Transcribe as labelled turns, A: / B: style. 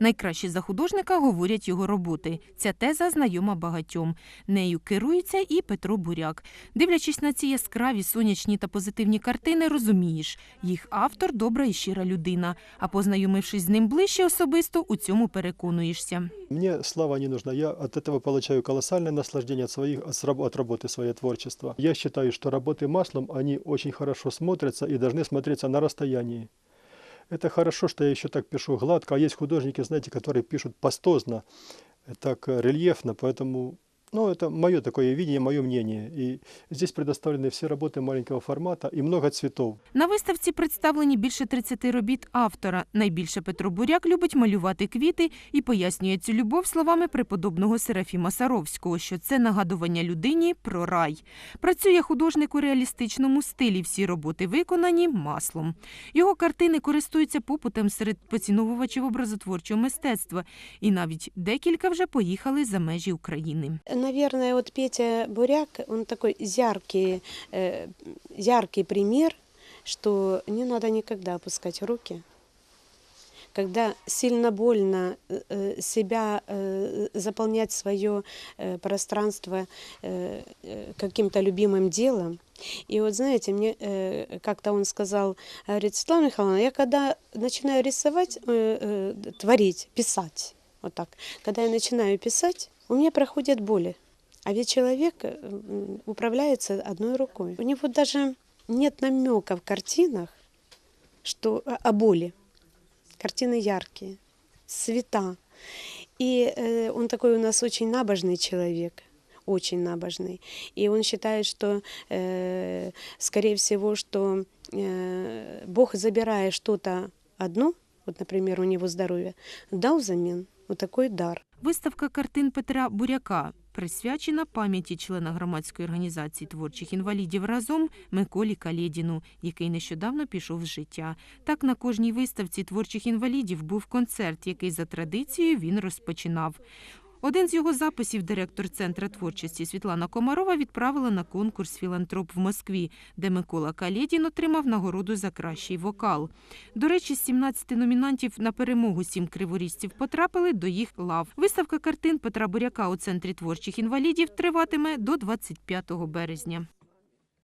A: Найкраще за художника говорять його роботи. Ця теза знайома багатьом. Нею керується і Петро Буряк. Дивлячись на ці яскраві, сонячні та позитивні картини, розумієш, їх автор добра і щира людина. А познайомившись з ним ближче особисто, у цьому переконуєшся.
B: Мне слава не нужна. Я от этого получаю колоссальное наслаждение от, своих, от, сраб- от работы своего творчества. Я считаю, что работы маслом, они очень хорошо смотрятся и должны смотреться на расстоянии. Это хорошо, что я еще так пишу гладко, а есть художники, знаете, которые пишут пастозно, э, так э, рельефно, поэтому, ну, это мое такое видение, мое мнение. И здесь предоставлены все работы маленького формата и много цветов.
A: На виставці представлені більше 30 робіт автора. Найбільше Петро Буряк любить малювати квіти і пояснює цю любов словами преподобного Серафіма Саровського, що це нагадування людині про рай. Працює художник у реалістичному стилі. Всі роботи виконані маслом. Його картини користуються попитом серед поціновувачів образотворчого мистецтва, і навіть декілька вже поїхали за межі України.
C: Наверное, вот Петя Буряк, он такой яркий, э, яркий пример, что не надо никогда опускать руки. Когда сильно больно э, э, себя заполнять свое пространство каким-то любимым делом. И вот знаете, мне как-то он сказал, говорит, Светлана Михайловна, я когда начинаю рисовать, творить, писать, вот так, когда я начинаю писать, у меня проходят боли. А ведь человек э, управляется одной рукой. У него даже нет намека в картинах что, о- о боли. Картины яркие, цвета. И э, он такой у нас очень набожный человек, очень набожный. И он считает, что, э, скорее всего, что э, Бог, забирая что-то одно, вот, например, у него здоровье, дал взамен вот такой дар.
A: Виставка картин Петра Буряка присвячена пам'яті члена громадської організації творчих інвалідів разом Миколі Калєдіну, який нещодавно пішов з життя. Так на кожній виставці творчих інвалідів був концерт, який за традицією він розпочинав. Один з його записів директор Центра творчості Світлана Комарова відправила на конкурс Філантроп в Москві, де Микола Калєдін отримав нагороду за кращий вокал. До речі, з 17 номінантів на перемогу сім криворізців потрапили до їх лав. Виставка картин Петра Буряка у Центрі творчих інвалідів триватиме до 25 березня.